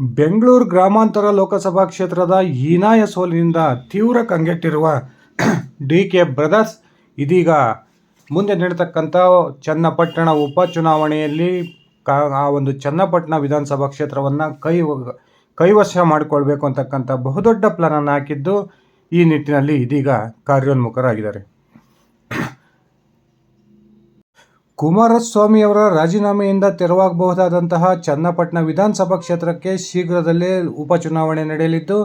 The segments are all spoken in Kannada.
ಬೆಂಗಳೂರು ಗ್ರಾಮಾಂತರ ಲೋಕಸಭಾ ಕ್ಷೇತ್ರದ ಹೀನಾಯ ಸೋಲಿನಿಂದ ತೀವ್ರ ಕಂಗೆಟ್ಟಿರುವ ಡಿ ಕೆ ಬ್ರದರ್ಸ್, ಇದೀಗ ಮುಂದೆ ನಡೀತಕ್ಕಂಥ ಚನ್ನಪಟ್ಟಣ ಉಪಚುನಾವಣೆಯಲ್ಲಿ ಕಾ, ಆ ಒಂದು ಚನ್ನಪಟ್ಟಣ ವಿಧಾನಸಭಾ ಕ್ಷೇತ್ರವನ್ನು ಕೈ, ಕೈವಶ ಮಾಡಿಕೊಳ್ಬೇಕು ಅಂತಕ್ಕಂಥ ಬಹುದೊಡ್ಡ ಪ್ಲಾನನ್ನು ಹಾಕಿದ್ದು ಈ ನಿಟ್ಟಿನಲ್ಲಿ ಇದೀಗ ಕಾರ್ಯೋನ್ಮುಖರಾಗಿದ್ದಾರೆ. ಕುಮಾರಸ್ವಾಮಿಯವರ ರಾಜೀನಾಮೆಯಿಂದ ತೆರವಾಗಬಹುದಾದಂತಹ ಚನ್ನಪಟ್ಟಣ ವಿಧಾನಸಭಾ ಕ್ಷೇತ್ರಕ್ಕೆ ಶೀಘ್ರದಲ್ಲೇ ಉಪಚುನಾವಣೆ ನಡೆಯಲಿದ್ದು,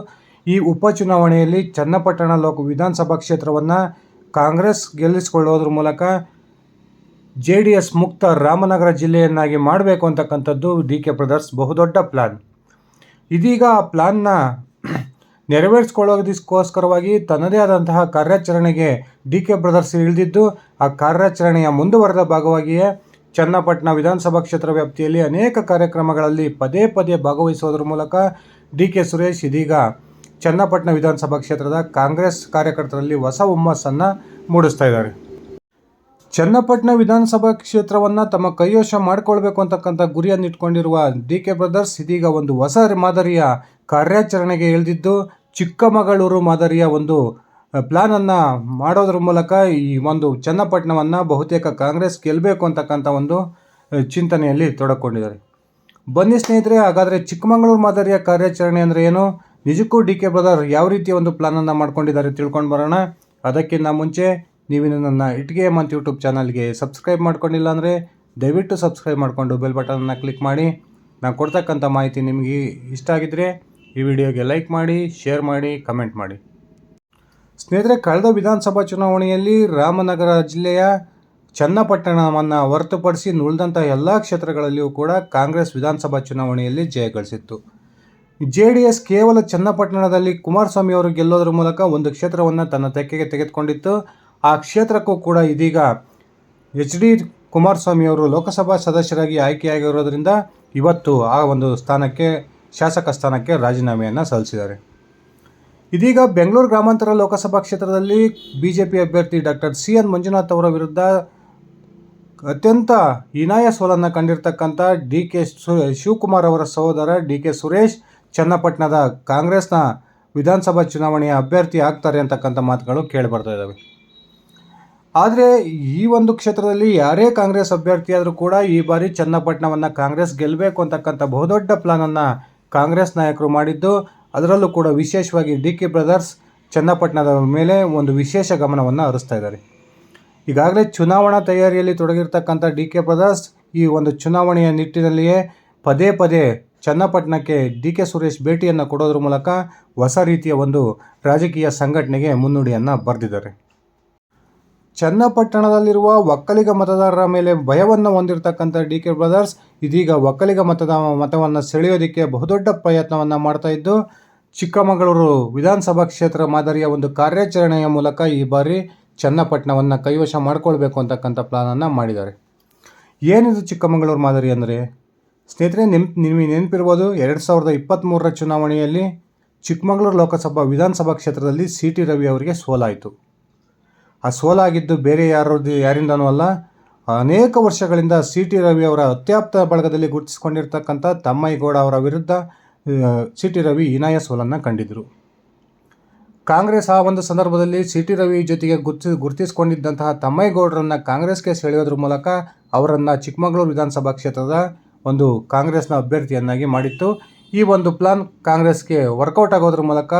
ಈ ಉಪಚುನಾವಣೆಯಲ್ಲಿ ಚನ್ನಪಟ್ಟಣ ಲೋಕ ವಿಧಾನಸಭಾ ಕ್ಷೇತ್ರವನ್ನು ಕಾಂಗ್ರೆಸ್ ಗೆಲ್ಲಿಸಿಕೊಳ್ಳೋದ್ರ ಮೂಲಕ ಜೆ ಡಿ ಎಸ್ ಮುಕ್ತ ರಾಮನಗರ ಜಿಲ್ಲೆಯನ್ನಾಗಿ ಮಾಡಬೇಕು ಅಂತಕ್ಕಂಥದ್ದು ಡಿ ಕೆ ಬ್ರದರ್ಸ್ ಬಹುದೊಡ್ಡ ಪ್ಲ್ಯಾನ್ ಇದೀಗ ಆ ಪ್ಲಾನ್ನ ನೆರವೇರಿಸಿಕೊಳ್ಳೋದಕ್ಕೋಸ್ಕರವಾಗಿ ತನ್ನದೇ ಆದಂತಹ ಕಾರ್ಯಾಚರಣೆಗೆ ಡಿ ಕೆ ಬ್ರದರ್ಸ್ ಇಳಿದಿದ್ದು, ಆ ಕಾರ್ಯಾಚರಣೆಯ ಮುಂದುವರೆದ ಭಾಗವಾಗಿಯೇ ಚನ್ನಪಟ್ಟಣ ವಿಧಾನಸಭಾ ಕ್ಷೇತ್ರ ವ್ಯಾಪ್ತಿಯಲ್ಲಿ ಅನೇಕ ಕಾರ್ಯಕ್ರಮಗಳಲ್ಲಿ ಪದೇ ಪದೇ ಭಾಗವಹಿಸೋದ್ರ ಮೂಲಕ ಡಿ ಕೆ ಸುರೇಶ್ ಇದೀಗ ಚನ್ನಪಟ್ಟಣ ವಿಧಾನಸಭಾ ಕ್ಷೇತ್ರದ ಕಾಂಗ್ರೆಸ್ ಕಾರ್ಯಕರ್ತರಲ್ಲಿ ಹೊಸ ಹುಮ್ಮಸ್ಸನ್ನು ಮೂಡಿಸ್ತಾ ಇದ್ದಾರೆ. ಚನ್ನಪಟ್ಟಣ ವಿಧಾನಸಭಾ ಕ್ಷೇತ್ರವನ್ನು ತಮ್ಮ ಕೈವಶ ಮಾಡಿಕೊಳ್ಬೇಕು ಅಂತಕ್ಕಂಥ ಗುರಿಯನ್ನು ಇಟ್ಕೊಂಡಿರುವ ಡಿ ಕೆ ಬ್ರದರ್ಸ್ ಇದೀಗ ಒಂದು ಹೊಸ ಮಾದರಿಯ ಕಾರ್ಯಾಚರಣೆಗೆ ಇಳಿದಿದ್ದು, ಚಿಕ್ಕಮಗಳೂರು ಮಾದರಿಯ ಒಂದು ಪ್ಲಾನನ್ನು ಮಾಡೋದ್ರ ಮೂಲಕ ಈ ಒಂದು ಚನ್ನಪಟ್ಟಣವನ್ನು ಬಹುತೇಕ ಕಾಂಗ್ರೆಸ್ ಗೆಲ್ಲಬೇಕು ಅಂತಕ್ಕಂಥ ಒಂದು ಚಿಂತನೆಯಲ್ಲಿ ತೊಡಕೊಂಡಿದ್ದಾರೆ. ಬನ್ನಿ ಸ್ನೇಹಿತರೆ, ಹಾಗಾದರೆ ಚಿಕ್ಕಮಗಳೂರು ಮಾದರಿಯ ಕಾರ್ಯಾಚರಣೆ ಅಂದರೆ ಏನು? ನಿಜಕ್ಕೂ ಡಿ ಕೆ ಬ್ರದರ್ ಯಾವ ರೀತಿಯ ಒಂದು ಪ್ಲಾನನ್ನು ಮಾಡ್ಕೊಂಡಿದ್ದಾರೆ ತಿಳ್ಕೊಂಡು ಬರೋಣ. ಅದಕ್ಕಿಂತ ಮುಂಚೆ ನೀವಿನ್ನು ನನ್ನ ಇಟ್ಗೆ ಮಂತ್ ಯೂಟ್ಯೂಬ್ ಚಾನಲ್ಗೆ ಸಬ್ಸ್ಕ್ರೈಬ್ ಮಾಡ್ಕೊಂಡಿಲ್ಲ ಅಂದರೆ ದಯವಿಟ್ಟು ಸಬ್ಸ್ಕ್ರೈಬ್ ಮಾಡಿಕೊಂಡು ಬೆಲ್ ಬಟನನ್ನು ಕ್ಲಿಕ್ ಮಾಡಿ. ನಾನು ಕೊಡ್ತಕ್ಕಂಥ ಮಾಹಿತಿ ನಿಮಗೆ ಇಷ್ಟ ಆಗಿದ್ದರೆ ಈ ವಿಡಿಯೋಗೆ ಲೈಕ್ ಮಾಡಿ, ಶೇರ್ ಮಾಡಿ, ಕಮೆಂಟ್ ಮಾಡಿ. ಸ್ನೇಹಿತರೆ, ಕಳೆದ ವಿಧಾನಸಭಾ ಚುನಾವಣೆಯಲ್ಲಿ ರಾಮನಗರ ಜಿಲ್ಲೆಯ ಚನ್ನಪಟ್ಟಣವನ್ನು ಹೊರತುಪಡಿಸಿ ನುಳಿದಂಥ ಎಲ್ಲ ಕ್ಷೇತ್ರಗಳಲ್ಲಿಯೂ ಕೂಡ ಕಾಂಗ್ರೆಸ್ ವಿಧಾನಸಭಾ ಚುನಾವಣೆಯಲ್ಲಿ ಜಯ ಗಳಿಸಿತ್ತು. ಜೆ ಡಿ ಎಸ್ ಕೇವಲ ಚನ್ನಪಟ್ಟಣದಲ್ಲಿ ಕುಮಾರಸ್ವಾಮಿ ಅವರು ಗೆಲ್ಲೋದ್ರ ಮೂಲಕ ಒಂದು ಕ್ಷೇತ್ರವನ್ನು ತನ್ನ ತೆಕ್ಕೆಗೆ ತೆಗೆದುಕೊಂಡಿತ್ತು. ಆ ಕ್ಷೇತ್ರಕ್ಕೂ ಕೂಡ ಇದೀಗ ಎಚ್ ಡಿ ಕುಮಾರಸ್ವಾಮಿ ಅವರು ಲೋಕಸಭಾ ಸದಸ್ಯರಾಗಿ ಆಯ್ಕೆಯಾಗಿರೋದ್ರಿಂದ ಇವತ್ತು ಆ ಒಂದು ಸ್ಥಾನಕ್ಕೆ, ಶಾಸಕ ಸ್ಥಾನಕ್ಕೆ ರಾಜೀನಾಮೆಯನ್ನು ಸಲ್ಲಿಸಿದ್ದಾರೆ. ಇದೀಗ ಬೆಂಗಳೂರು ಗ್ರಾಮಾಂತರ ಲೋಕಸಭಾ ಕ್ಷೇತ್ರದಲ್ಲಿ ಬಿ ಜೆ ಪಿ ಅಭ್ಯರ್ಥಿ ಡಾಕ್ಟರ್ ಸಿ ಎನ್ ಮಂಜುನಾಥ್ ಅವರ ವಿರುದ್ಧ ಅತ್ಯಂತ ಹೀನಾಯ ಸೋಲನ್ನು ಕಂಡಿರ್ತಕ್ಕಂಥ ಡಿ ಕೆ ಶಿವಕುಮಾರ್ ಅವರ ಸಹೋದರ ಡಿ ಕೆ ಸುರೇಶ್ ಚನ್ನಪಟ್ಟಣದ ಕಾಂಗ್ರೆಸ್ನ ವಿಧಾನಸಭಾ ಚುನಾವಣೆಯ ಅಭ್ಯರ್ಥಿ ಆಗ್ತಾರೆ ಅಂತಕ್ಕಂಥ ಮಾತುಗಳು ಕೇಳಿಬರ್ತಾ ಇದ್ದಾವೆ ಆದರೆ ಈ ಒಂದು ಕ್ಷೇತ್ರದಲ್ಲಿ ಯಾರೇ ಕಾಂಗ್ರೆಸ್ ಅಭ್ಯರ್ಥಿಯಾದರೂ ಕೂಡ ಈ ಬಾರಿ ಚನ್ನಪಟ್ಟಣವನ್ನು ಕಾಂಗ್ರೆಸ್ ಗೆಲ್ಲಬೇಕು ಅಂತಕ್ಕಂಥ ಬಹುದೊಡ್ಡ ಪ್ಲಾನನ್ನು ಕಾಂಗ್ರೆಸ್ ನಾಯಕರು ಮಾಡಿದ್ದು. ಅದರಲ್ಲೂ ಕೂಡ ವಿಶೇಷವಾಗಿ ಡಿ ಕೆ ಬ್ರದರ್ಸ್ ಚನ್ನಪಟ್ಟಣದ ಮೇಲೆ ಒಂದು ವಿಶೇಷ ಗಮನವನ್ನು ಹರಿಸ್ತಾ ಇದ್ದಾರೆ. ಈಗಾಗಲೇ ಚುನಾವಣಾ ತಯಾರಿಯಲ್ಲಿ ತೊಡಗಿರ್ತಕ್ಕಂಥ ಡಿ ಕೆ ಬ್ರದರ್ಸ್ ಈ ಒಂದು ಚುನಾವಣೆಯ ನಿಟ್ಟಿನಲ್ಲಿಯೇ ಪದೇ ಪದೇ ಚನ್ನಪಟ್ಟಣಕ್ಕೆ ಡಿ ಕೆ ಸುರೇಶ್ ಭೇಟಿಯನ್ನು ಕೊಡೋದ್ರ ಮೂಲಕ ಹೊಸ ರೀತಿಯ ಒಂದು ರಾಜಕೀಯ ಸಂಘಟನೆಗೆ ಮುನ್ನುಡಿಯನ್ನು ಬರೆದಿದ್ದಾರೆ. ಚನ್ನಪಟ್ಟಣದಲ್ಲಿರುವ ಒಕ್ಕಲಿಗ ಮತದಾರರ ಮೇಲೆ ಭಯವನ್ನು ಹೊಂದಿರತಕ್ಕಂಥ ಡಿ ಕೆ ಬ್ರದರ್ಸ್ ಇದೀಗ ಒಕ್ಕಲಿಗ ಮತದ ಮತವನ್ನು ಸೆಳೆಯೋದಕ್ಕೆ ಬಹುದೊಡ್ಡ ಪ್ರಯತ್ನವನ್ನು ಮಾಡ್ತಾ ಇದ್ದು, ಚಿಕ್ಕಮಗಳೂರು ವಿಧಾನಸಭಾ ಕ್ಷೇತ್ರ ಮಾದರಿಯ ಒಂದು ಕಾರ್ಯಾಚರಣೆಯ ಮೂಲಕ ಈ ಬಾರಿ ಚನ್ನಪಟ್ಟಣವನ್ನು ಕೈವಶ ಮಾಡಿಕೊಳ್ಬೇಕು ಅಂತಕ್ಕಂಥ ಪ್ಲಾನನ್ನು ಮಾಡಿದ್ದಾರೆ. ಏನಿದು ಚಿಕ್ಕಮಗಳೂರು ಮಾದರಿ ಅಂದರೆ? ಸ್ನೇಹಿತರೆ ನೆನ್ ನಿಮಗೆ ನೆನಪಿರ್ಬೋದು, ಎರಡು ಸಾವಿರದ ಇಪ್ಪತ್ತ್ಮೂರರ ಚುನಾವಣೆಯಲ್ಲಿ ಚಿಕ್ಕಮಗಳೂರು ಲೋಕಸಭಾ ವಿಧಾನಸಭಾ ಕ್ಷೇತ್ರದಲ್ಲಿ ಸಿ ಟಿ ರವಿ ಅವರಿಗೆ ಸೋಲಾಯಿತು. ಆ ಸೋಲಾಗಿದ್ದು ಬೇರೆ ಯಾರದ್ದು ಯಾರಿಂದನೂ ಅಲ್ಲ. ಅನೇಕ ವರ್ಷಗಳಿಂದ ಸಿ ಟಿ ರವಿ ಅವರ ಅತ್ಯಾಪ್ತ ಬಳಗದಲ್ಲಿ ಗುರುತಿಸಿಕೊಂಡಿರ್ತಕ್ಕಂಥ ತಮ್ಮೈಗೌಡ ಅವರ ವಿರುದ್ಧ ಸಿ ಟಿ ರವಿ ಹೀನಾಯ ಸೋಲನ್ನು ಕಂಡಿದ್ದರು ಕಾಂಗ್ರೆಸ್ ಆ ಒಂದು ಸಂದರ್ಭದಲ್ಲಿ ಸಿ ಟಿ ರವಿ ಜೊತೆಗೆ ಗುರ್ತಿ, ಗುರುತಿಸಿಕೊಂಡಿದ್ದಂತಹ ತಮ್ಮೈಗೌಡರನ್ನು ಕಾಂಗ್ರೆಸ್ಗೆ ಸೆಳೆಯೋದ್ರ ಮೂಲಕ ಅವರನ್ನು ಚಿಕ್ಕಮಗಳೂರು ವಿಧಾನಸಭಾ ಕ್ಷೇತ್ರದ ಒಂದು ಕಾಂಗ್ರೆಸ್ನ ಅಭ್ಯರ್ಥಿಯನ್ನಾಗಿ ಮಾಡಿತ್ತು. ಈ ಒಂದು ಪ್ಲಾನ್ ಕಾಂಗ್ರೆಸ್ಗೆ ವರ್ಕೌಟ್ ಆಗೋದ್ರ ಮೂಲಕ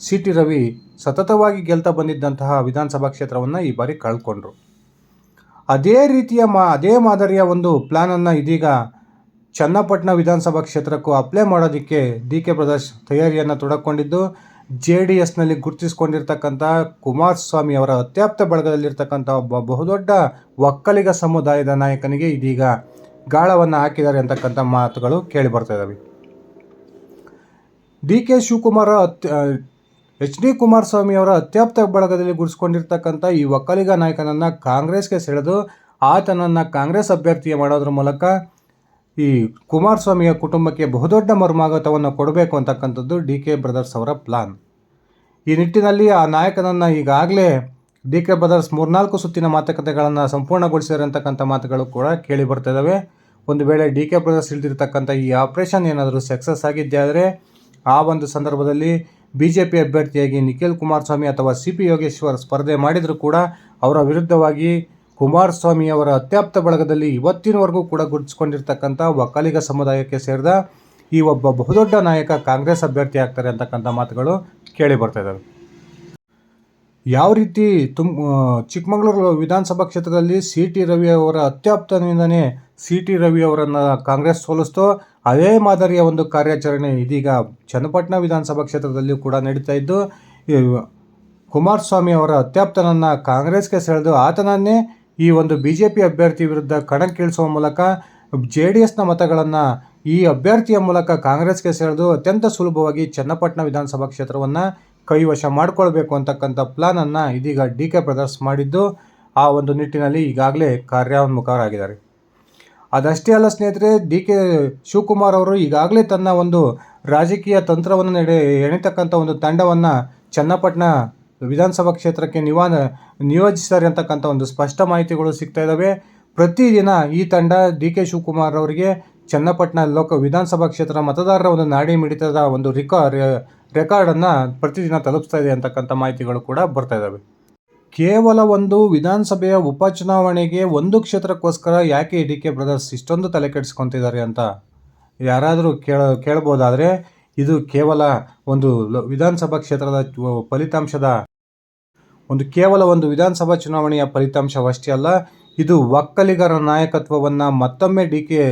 ಸಿ ಟಿ ರವಿ ಸತತವಾಗಿ ಗೆಲ್ತಾ ಬಂದಿದ್ದಂತಹ ವಿಧಾನಸಭಾ ಕ್ಷೇತ್ರವನ್ನು ಈ ಬಾರಿ ಕಳ್ಕೊಂಡ್ರು. ಅದೇ ರೀತಿಯ ಮಾ, ಅದೇ ಮಾದರಿಯ ಒಂದು ಪ್ಲ್ಯಾನನ್ನು ಇದೀಗ ಚನ್ನಪಟ್ಟಣ ವಿಧಾನಸಭಾ ಕ್ಷೇತ್ರಕ್ಕೂ ಅಪ್ಲೈ ಮಾಡೋದಕ್ಕೆ ಡಿ ಕೆ ಪ್ರದರ್ಶ್ ತಯಾರಿಯನ್ನು ತೊಡಕೊಂಡಿದ್ದು, ಜೆ ಡಿ ಎಸ್ನಲ್ಲಿ ಗುರುತಿಸಿಕೊಂಡಿರ್ತಕ್ಕಂಥ ಕುಮಾರಸ್ವಾಮಿ ಅವರ ಅತ್ಯಾಪ್ತ ಬಳಗದಲ್ಲಿರ್ತಕ್ಕಂಥ ಒಬ್ಬ ಬಹುದೊಡ್ಡ ಒಕ್ಕಲಿಗ ಸಮುದಾಯದ ನಾಯಕನಿಗೆ ಇದೀಗ ಗಾಳವನ್ನು ಹಾಕಿದ್ದಾರೆ ಅಂತಕ್ಕಂಥ ಮಾತುಗಳು ಕೇಳಿ ಬರ್ತಾ ಇದ್ದಾವೆ ಡಿ ಕೆ ಶಿವಕುಮಾರ್ ಅತ್ಯ ಎಚ್ ಡಿ ಕುಮಾರಸ್ವಾಮಿ ಅವರ ಅತ್ಯಾಪ್ತ ಬಳಗದಲ್ಲಿ ಗುರುಸ್ಕೊಂಡಿರ್ತಕ್ಕಂಥ ಈ ಒಕ್ಕಲಿಗ ನಾಯಕನನ್ನು ಕಾಂಗ್ರೆಸ್ಗೆ ಸೆಳೆದು ಆತನನ್ನು ಕಾಂಗ್ರೆಸ್ ಅಭ್ಯರ್ಥಿ ಮಾಡೋದ್ರ ಮೂಲಕ ಈ ಕುಮಾರಸ್ವಾಮಿಯ ಕುಟುಂಬಕ್ಕೆ ಬಹುದೊಡ್ಡ ಮರುಮಾಗತವನ್ನು ಕೊಡಬೇಕು ಅಂತಕ್ಕಂಥದ್ದು ಡಿ ಕೆ ಬ್ರದರ್ಸ್ ಅವರ ಪ್ಲಾನ್. ಈ ನಿಟ್ಟಿನಲ್ಲಿ ಆ ನಾಯಕನನ್ನು ಈಗಾಗಲೇ ಡಿ ಕೆ ಬ್ರದರ್ಸ್ ಮೂರ್ನಾಲ್ಕು ಸುತ್ತಿನ ಮಾತುಕತೆಗಳನ್ನು ಸಂಪೂರ್ಣಗೊಳಿಸಿದರೆ ಅಂತಕ್ಕಂಥ ಮಾತುಗಳು ಕೂಡ ಕೇಳಿ ಬರ್ತಿದ್ದಾವೆ ಒಂದು ವೇಳೆ ಡಿ ಕೆ ಬ್ರದರ್ಸ್ ಇಳಿದಿರ್ತಕ್ಕಂಥ ಈ ಆಪರೇಷನ್ ಏನಾದರೂ ಸಕ್ಸಸ್ ಆಗಿದ್ದೇ ಆದರೆ ಆ ಒಂದು ಸಂದರ್ಭದಲ್ಲಿ ಬಿ ಜೆ ಪಿ ಅಭ್ಯರ್ಥಿಯಾಗಿ ನಿಖಿಲ್ ಕುಮಾರಸ್ವಾಮಿ ಅಥವಾ ಸಿ ಪಿ ಯೋಗೇಶ್ವರ್ ಸ್ಪರ್ಧೆ ಮಾಡಿದರೂ ಕೂಡ ಅವರ ವಿರುದ್ಧವಾಗಿ ಕುಮಾರಸ್ವಾಮಿಯವರ ಅತ್ಯಾಪ್ತ ಬಳಗದಲ್ಲಿ ಇವತ್ತಿನವರೆಗೂ ಕೂಡ ಗುರುತಿಸ್ಕೊಂಡಿರ್ತಕ್ಕಂಥ ಒಕ್ಕಲಿಗ ಸಮುದಾಯಕ್ಕೆ ಸೇರಿದ ಈ ಒಬ್ಬ ಬಹುದೊಡ್ಡ ನಾಯಕ ಕಾಂಗ್ರೆಸ್ ಅಭ್ಯರ್ಥಿ ಆಗ್ತಾರೆ ಅಂತಕ್ಕಂಥ ಮಾತುಗಳು ಕೇಳಿ ಬರ್ತಾ ಯಾವ ರೀತಿ ತುಮ್ ಚಿಕ್ಕಮಗಳೂರು ವಿಧಾನಸಭಾ ಕ್ಷೇತ್ರದಲ್ಲಿ ಸಿ ಟಿ ರವಿ ಅವರ ಅತ್ಯಾಪ್ತನಿಂದನೇ ಸಿ ಟಿ ರವಿ ಅವರನ್ನು ಕಾಂಗ್ರೆಸ್ ಸೋಲಿಸ್ತು. ಅದೇ ಮಾದರಿಯ ಒಂದು ಕಾರ್ಯಾಚರಣೆ ಇದೀಗ ಚನ್ನಪಟ್ಟಣ ವಿಧಾನಸಭಾ ಕ್ಷೇತ್ರದಲ್ಲಿಯೂ ಕೂಡ ನಡೀತಾ ಇದ್ದು ಕುಮಾರಸ್ವಾಮಿ ಅವರ ಅತ್ಯಾಪ್ತನನ್ನು ಕಾಂಗ್ರೆಸ್ಗೆ ಸೆಳೆದು ಆತನನ್ನೇ ಈ ಒಂದು ಬಿ ಜೆ ಪಿ ಅಭ್ಯರ್ಥಿ ವಿರುದ್ಧ ಕಣಕ್ಕಿಳಿಸುವ ಮೂಲಕ ಜೆ ಡಿ ಎಸ್ನ ಮತಗಳನ್ನು ಈ ಅಭ್ಯರ್ಥಿಯ ಮೂಲಕ ಕಾಂಗ್ರೆಸ್ಗೆ ಸೆಳೆದು ಅತ್ಯಂತ ಸುಲಭವಾಗಿ ಚನ್ನಪಟ್ಟಣ ವಿಧಾನಸಭಾ ಕ್ಷೇತ್ರವನ್ನು ಕೈವಶ ಮಾಡಿಕೊಳ್ಬೇಕು ಅಂತಕ್ಕಂಥ ಪ್ಲಾನನ್ನು ಇದೀಗ ಡಿ ಕೆ ಬ್ರದರ್ಸ್ ಮಾಡಿದ್ದು. ಆ ಒಂದು ನಿಟ್ಟಿನಲ್ಲಿ ಈಗಾಗಲೇ ಕಾರ್ಯೋನ್ಮುಖರಾಗಿದ್ದಾರೆ. ಅದಷ್ಟೇ ಅಲ್ಲ ಸ್ನೇಹಿತರೆ, ಡಿ ಕೆ ಶಿವಕುಮಾರ್ ಅವರು ಈಗಾಗಲೇ ತನ್ನ ಒಂದು ರಾಜಕೀಯ ತಂತ್ರವನ್ನು ನಡೆ, ಎಣಿತಕ್ಕಂಥ ಒಂದು ತಂಡವನ್ನು ಚನ್ನಪಟ್ಟಣ ವಿಧಾನಸಭಾ ಕ್ಷೇತ್ರಕ್ಕೆ ನಿವಾ ನಿಯೋಜಿಸ್ತಾರೆ ಅಂತಕ್ಕಂಥ ಒಂದು ಸ್ಪಷ್ಟ ಮಾಹಿತಿಗಳು ಸಿಗ್ತಾ ಇದ್ದಾವೆ ಪ್ರತಿದಿನ ಈ ತಂಡ ಡಿ ಕೆ ಶಿವಕುಮಾರ್ ಅವರಿಗೆ ಚನ್ನಪಟ್ಟಣ ಲೋಕ ವಿಧಾನಸಭಾ ಕ್ಷೇತ್ರ ಮತದಾರರ ಒಂದು ನಾಡಿ ಮಿಡಿತದ ಒಂದು ರಿಕಾ ರೆಕಾರ್ಡನ್ನು ಪ್ರತಿದಿನ ತಲುಪಿಸ್ತಾ ಇದೆ ಅಂತಕ್ಕಂಥ ಮಾಹಿತಿಗಳು ಕೂಡ ಬರ್ತಾ ಇದ್ದಾವೆ ಕೇವಲ ಒಂದು ವಿಧಾನಸಭೆಯ ಉಪಚುನಾವಣೆಗೆ ಒಂದು ಕ್ಷೇತ್ರಕ್ಕೋಸ್ಕರ ಯಾಕೆ ಡಿ ಕೆ ಬ್ರದರ್ಸ್ ಇಷ್ಟೊಂದು ತಲೆ ಕೆಡಿಸ್ಕೊತಿದ್ದಾರೆ ಅಂತ ಯಾರಾದರೂ ಕೇಳ, ಕೇಳ್ಬೋದಾದರೆ ಇದು ಕೇವಲ ಒಂದು ವಿಧಾನಸಭಾ ಕ್ಷೇತ್ರದ ಫಲಿತಾಂಶದ ಒಂದು ಕೇವಲ ಒಂದು ವಿಧಾನಸಭಾ ಚುನಾವಣೆಯ ಫಲಿತಾಂಶವಷ್ಟೇ ಅಲ್ಲ, ಇದು ಒಕ್ಕಲಿಗರ ನಾಯಕತ್ವವನ್ನು ಮತ್ತೊಮ್ಮೆ ಡಿ ಕೆ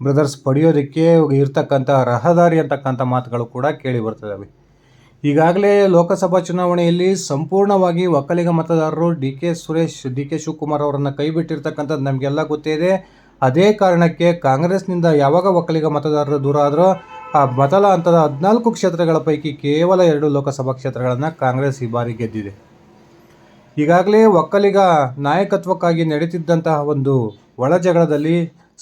ಬ್ರದರ್ಸ್ ಪಡೆಯೋದಕ್ಕೆ ಇರ್ತಕ್ಕಂಥ ರಹದಾರಿ ಅಂತಕ್ಕಂಥ ಮಾತುಗಳು ಕೂಡ ಕೇಳಿ ಬರ್ತಿದ್ದಾವೆ ಈಗಾಗಲೇ ಲೋಕಸಭಾ ಚುನಾವಣೆಯಲ್ಲಿ ಸಂಪೂರ್ಣವಾಗಿ ಒಕ್ಕಲಿಗ ಮತದಾರರು D K Suresh, D K Shivakumar ಅವರನ್ನು ಕೈ ಬಿಟ್ಟಿರ್ತಕ್ಕಂಥದ್ದು ನಮಗೆಲ್ಲ ಗೊತ್ತೇ ಇದೆ ಅದೇ ಕಾರಣಕ್ಕೆ ಕಾಂಗ್ರೆಸ್ನಿಂದ ಯಾವಾಗ ಒಕ್ಕಲಿಗ ಮತದಾರರು ದೂರ ಆದರೂ, ಆ ಮೊದಲ ಹಂತದ ಹದಿನಾಲ್ಕು ಕ್ಷೇತ್ರಗಳ ಪೈಕಿ ಕೇವಲ ಎರಡು ಲೋಕಸಭಾ ಕ್ಷೇತ್ರಗಳನ್ನು ಕಾಂಗ್ರೆಸ್ ಈ ಬಾರಿ ಗೆದ್ದಿದೆ. ಈಗಾಗಲೇ ಒಕ್ಕಲಿಗ ನಾಯಕತ್ವಕ್ಕಾಗಿ ನಡೀತಿದ್ದಂತಹ ಒಂದು ಒಳಜಗಳದಲ್ಲಿ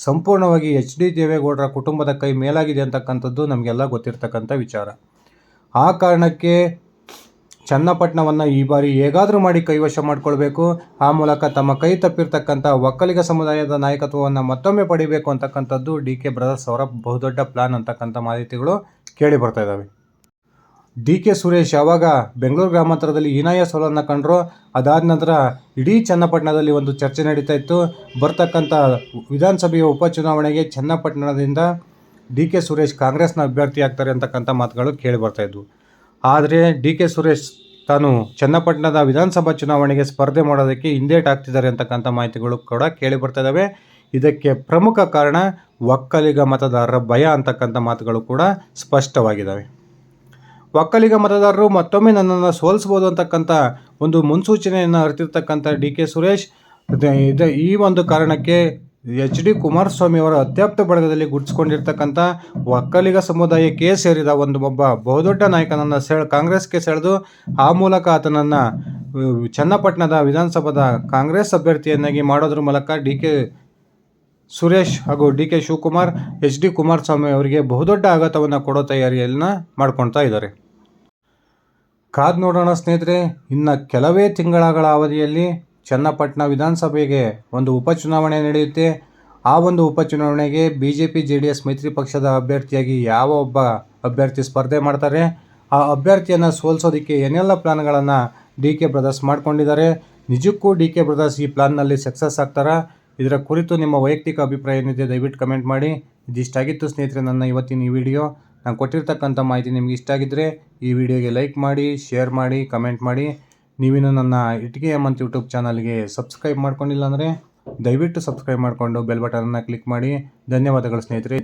ಸಂಪೂರ್ಣವಾಗಿ ಎಚ್ ಡಿ ದೇವೇಗೌಡರ ಕುಟುಂಬದ ಕೈ ಮೇಲಾಗಿದೆ ಅಂತಕ್ಕಂಥದ್ದು ನಮಗೆಲ್ಲ ಗೊತ್ತಿರತಕ್ಕಂಥ ವಿಚಾರ. ಆ ಕಾರಣಕ್ಕೆ ಚನ್ನಪಟ್ಟಣವನ್ನು ಈ ಬಾರಿ ಹೇಗಾದರೂ ಮಾಡಿ ಕೈವಶ ಮಾಡಿಕೊಳ್ಬೇಕು. ಆ ಮೂಲಕ ತಮ್ಮ ಕೈ ತಪ್ಪಿರ್ತಕ್ಕಂಥ ಒಕ್ಕಲಿಗ ಸಮುದಾಯದ ನಾಯಕತ್ವವನ್ನು ಮತ್ತೊಮ್ಮೆ ಪಡಿಬೇಕು ಅಂತಕ್ಕಂಥದ್ದು ಡಿ ಕೆ ಬ್ರದರ್ಸ್ ಅವರ ಬಹುದೊಡ್ಡ ಪ್ಲಾನ್ ಅಂತಕ್ಕಂಥ ಮಾಹಿತಿಗಳು ಕೇಳಿ ಬರ್ತಾ ಇದ್ದಾವೆ ಡಿ ಕೆ ಸುರೇಶ್ ಯಾವಾಗ ಬೆಂಗಳೂರು ಗ್ರಾಮಾಂತರದಲ್ಲಿ ಹೀನಾಯ ಸೋಲನ್ನು ಕಂಡ್ರು, ಅದಾದ ನಂತರ ಇಡೀ ಚನ್ನಪಟ್ಟಣದಲ್ಲಿ ಒಂದು ಚರ್ಚೆ ನಡೀತಾ ಇತ್ತು. ಬರ್ತಕ್ಕಂಥ ವಿಧಾನಸಭೆಯ ಉಪಚುನಾವಣೆಗೆ ಚನ್ನಪಟ್ಟಣದಿಂದ ಡಿ ಕೆ ಸುರೇಶ್ ಕಾಂಗ್ರೆಸ್ನ ಅಭ್ಯರ್ಥಿ ಆಗ್ತಾರೆ ಅಂತಕ್ಕಂಥ ಮಾತುಗಳು ಕೇಳಿ ಬರ್ತಾ ಇದ್ವು. ಆದರೆ ಡಿ ಕೆ ಸುರೇಶ್ ತಾನು ಚನ್ನಪಟ್ಟಣದ ವಿಧಾನಸಭಾ ಚುನಾವಣೆಗೆ ಸ್ಪರ್ಧೆ ಮಾಡೋದಕ್ಕೆ ಹಿಂದೇಟ್ ಆಗ್ತಿದ್ದಾರೆ ಅಂತಕ್ಕಂಥ ಮಾಹಿತಿಗಳು ಕೂಡ ಕೇಳಿ ಬರ್ತಾ ಇದ್ದಾವೆ ಇದಕ್ಕೆ ಪ್ರಮುಖ ಕಾರಣ ಒಕ್ಕಲಿಗ ಮತದಾರರ ಭಯ ಅಂತಕ್ಕಂಥ ಮಾತುಗಳು ಕೂಡ ಸ್ಪಷ್ಟವಾಗಿದ್ದಾವೆ ಒಕ್ಕಲಿಗ ಮತದಾರರು ಮತ್ತೊಮ್ಮೆ ನನ್ನನ್ನು ಸೋಲಿಸ್ಬೋದು ಅಂತಕ್ಕಂಥ ಒಂದು ಮುನ್ಸೂಚನೆಯನ್ನು ಅರಿತಿರ್ತಕ್ಕಂಥ ಡಿ ಕೆ ಸುರೇಶ್ ಈ ಒಂದು ಕಾರಣಕ್ಕೆ ಎಚ್ ಡಿ ಕುಮಾರಸ್ವಾಮಿ ಅವರ ಅತ್ಯಪ್ತ ಬಳಗದಲ್ಲಿ ಗುಡ್ಸ್ಕೊಂಡಿರ್ತಕ್ಕಂಥ ಒಕ್ಕಲಿಗ ಸಮುದಾಯಕ್ಕೆ ಸೇರಿದ ಒಂದು ಒಬ್ಬ ಬಹುದೊಡ್ಡ ನಾಯಕನನ್ನು ಸೆಳೆ, ಕಾಂಗ್ರೆಸ್ಗೆ ಸೆಳೆದು ಆ ಮೂಲಕ ಆತನನ್ನು ಚನ್ನಪಟ್ಟಣದ ವಿಧಾನಸಭಾದ ಕಾಂಗ್ರೆಸ್ ಅಭ್ಯರ್ಥಿಯನ್ನಾಗಿ ಮಾಡೋದ್ರ ಮೂಲಕ ಡಿ ಕೆ ಸುರೇಶ್ ಹಾಗೂ D K Shivakumar H D Kumaraswamy ಅವರಿಗೆ ಬಹುದೊಡ್ಡ ಆಘಾತವನ್ನು ಕೊಡೋ ತಯಾರಿಯನ್ನು ಮಾಡ್ಕೊಳ್ತಾ ಇದ್ದಾರೆ. ಕಾದ್ ನೋಡೋಣ ಸ್ನೇಹಿತರೆ, ಇನ್ನು ಕೆಲವೇ ತಿಂಗಳಗಳ ಅವಧಿಯಲ್ಲಿ ಚನ್ನಪಟ್ಟಣ ವಿಧಾನಸಭೆಗೆ ಒಂದು ಉಪಚುನಾವಣೆ ನಡೆಯುತ್ತೆ. ಆ ಒಂದು ಉಪಚುನಾವಣೆಗೆ B J P J D S ಮೈತ್ರಿ ಪಕ್ಷದ ಅಭ್ಯರ್ಥಿಯಾಗಿ ಯಾವ ಒಬ್ಬ ಅಭ್ಯರ್ಥಿ ಸ್ಪರ್ಧೆ ಮಾಡ್ತಾರೆ? ಆ ಅಭ್ಯರ್ಥಿಯನ್ನು ಸೋಲಿಸೋದಕ್ಕೆ ಏನೆಲ್ಲ ಪ್ಲಾನ್ಗಳನ್ನು ಡಿ ಕೆ ಬ್ರದರ್ಸ್ ಮಾಡ್ಕೊಂಡಿದ್ದಾರೆ? ನಿಜಕ್ಕೂ ಡಿ ಕೆ ಬ್ರದರ್ಸ್ ಈ ಪ್ಲಾನ್ನಲ್ಲಿ ಸಕ್ಸಸ್ ಆಗ್ತಾರಾ? ಇದರ ಕುರಿತು ನಿಮ್ಮ ವೈಯಕ್ತಿಕ ಅಭಿಪ್ರಾಯ ಏನಿದೆ ದಯವಿಟ್ಟು ಕಮೆಂಟ್ ಮಾಡಿ. ಇದಿಷ್ಟಾಗಿತ್ತು ಸ್ನೇಹಿತರೆ ನನ್ನ ಇವತ್ತಿನ ಈ ವಿಡಿಯೋ. ನಾನು ಕೊಟ್ಟಿರ್ತಕ್ಕಂಥ ಮಾಹಿತಿ ನಿಮಗೆ ಇಷ್ಟ ಆಗಿದ್ದರೆ ಈ ವಿಡಿಯೋಗೆ ಲೈಕ್ ಮಾಡಿ, ಶೇರ್ ಮಾಡಿ, ಕಮೆಂಟ್ ಮಾಡಿ. ನೀವಿನ್ನು ನನ್ನ ಇಟ್ಗೆ ಹೇಮಂತ್ ಯೂಟ್ಯೂಬ್ ಚಾನಲ್ಗೆ ಸಬ್ಸ್ಕ್ರೈಬ್ ಮಾಡ್ಕೊಂಡಿಲ್ಲ ಅಂದರೆ ದಯವಿಟ್ಟು ಸಬ್ಸ್ಕ್ರೈಬ್ ಮಾಡಿಕೊಂಡು ಬೆಲ್ ಬಟನನ್ನು ಕ್ಲಿಕ್ ಮಾಡಿ. ಧನ್ಯವಾದಗಳು ಸ್ನೇಹಿತರೆ.